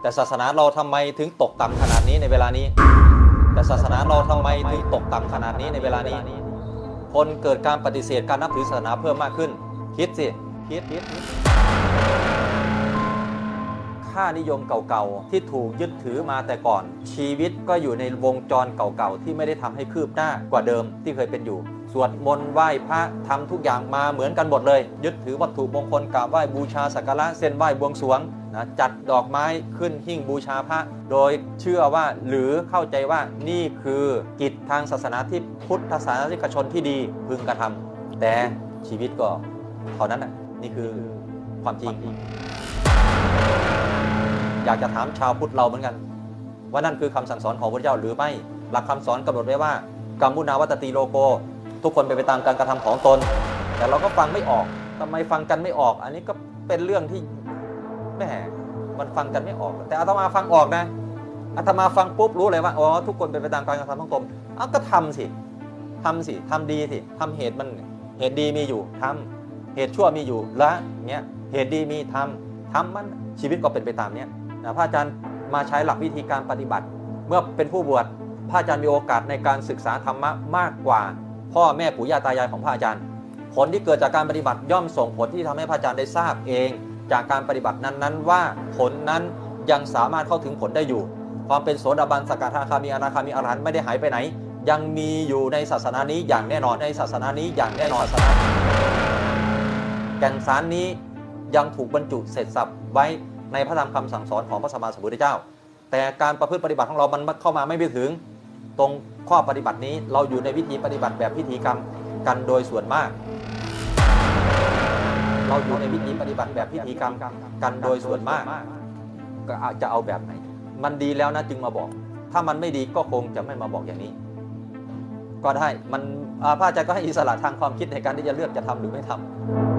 แต่ศาสนาเราทำไมถึงตกต่ำขนาดนี้ในเวลานี้ แต่ศาสนาเราทำไมถึงตกต่ำขนาดนี้ในเวลานี้ คนเกิดการปฏิเสธการนับถือศาสนาเพิ่มมากขึ้น คิดสิคิดคิดคิดค่านิยมเก่าๆ ที่ถูกยึดถือมาแต่ก่อน ชีวิตก็อยู่ในวงจรเก่าๆ ที่ไม่ได้ทำให้คืบหน้ากว่าเดิมที่เคยเป็นอยู่ สวดมนต์ไหว้พระทำทุกอย่างมาเหมือนกันหมดเลย ยึดถือวัตถุมงคลกราบไหว้บูชาสักการะเส้นไหว้บวงสรวง นะจัดดอกไม้ขึ้นหิ้งบูชาพระ โดยเชื่อว่าหรือเข้าใจว่านี่คือกิจทางศาสนาที่พุทธศาสนิกชนที่ดีพึงกระทำแต่ชีวิตก็เท่านั้นนะนี่คือความจริง อยากจะถามชาวพุทธเราเหมือนกัน ว่านั่นคือคำสั่งสอนของพระเจ้าหรือไม่หลักคำสอนกำหนดไว้ว่ากรรมุนาวัตติโลโก ทุกคนเป็นไปตามการกระทำของตน แต่เราก็ฟังไม่ออกทำไมฟังกันไม่ออก อันนี้ก็เป็นเรื่องที่ แหมมันฟังกันไม่ออก แต่อาตมาฟังออกนะอาตมาฟังปุ๊บรู้เลยว่าอ๋อทุกคนเป็นไปตามการกระทำของตนเอาก็ทำสิทำสิทำดีสิทำเหตุมันเหตุดีมีอยู่ทำเหตุชั่วมีอยู่ละเงี้ยเหตุดีมีทำทำมันชีวิตก็เป็นไปตามเนี้ยนะพระอาจารย์มาใช้หลักวิธีการปฏิบัติ เมื่อเป็นผู้บวชพระอาจารย์มีโอกาสในการศึกษาธรรมะมากกว่า พ่อแม่ปู่ย่าตายายของพระอาจารย์ ผลที่เกิดจากการปฏิบัติย่อมส่งผลที่ทำให้พระอาจารย์ได้ทราบเอง จากการปฏิบัตินั้นๆ ว่าผลนั้นยังสามารถเข้าถึงผลได้อยู่ ความเป็นโสดาบันสกทาคามีอนาคามีอรหันต์ไม่ได้หายไปไหน ยังมีอยู่ในศาสนานี้อย่างแน่นอนในศาสนานี้อย่างแน่นอนศาสนาแก่นสารนี้ยังถูกบรรจุเสร็จสับไว้ในพระธรรมคำสั่งสอนของพระสัมมาสัมพุทธเจ้า แต่การประพฤติปฏิบัติของเรามันเข้ามาไม่ไปถึง ตรงข้อปฏิบัตินี้เราอยู่ในวิธีปฏิบัติแบบพิธีกรรมกันโดยส่วนมาก เราอยู่ในวิธีปฏิบัติแบบพิธีกรรมกันโดยส่วนมากก็จะเอาแบบไหน มันดีแล้วนะจึงมาบอก ถ้ามันไม่ดีก็คงจะไม่มาบอกอย่างนี้ ก็ได้มันพระอาจารย์ก็ให้อิสระทางความคิดในการที่จะเลือกจะทำหรือไม่ทำ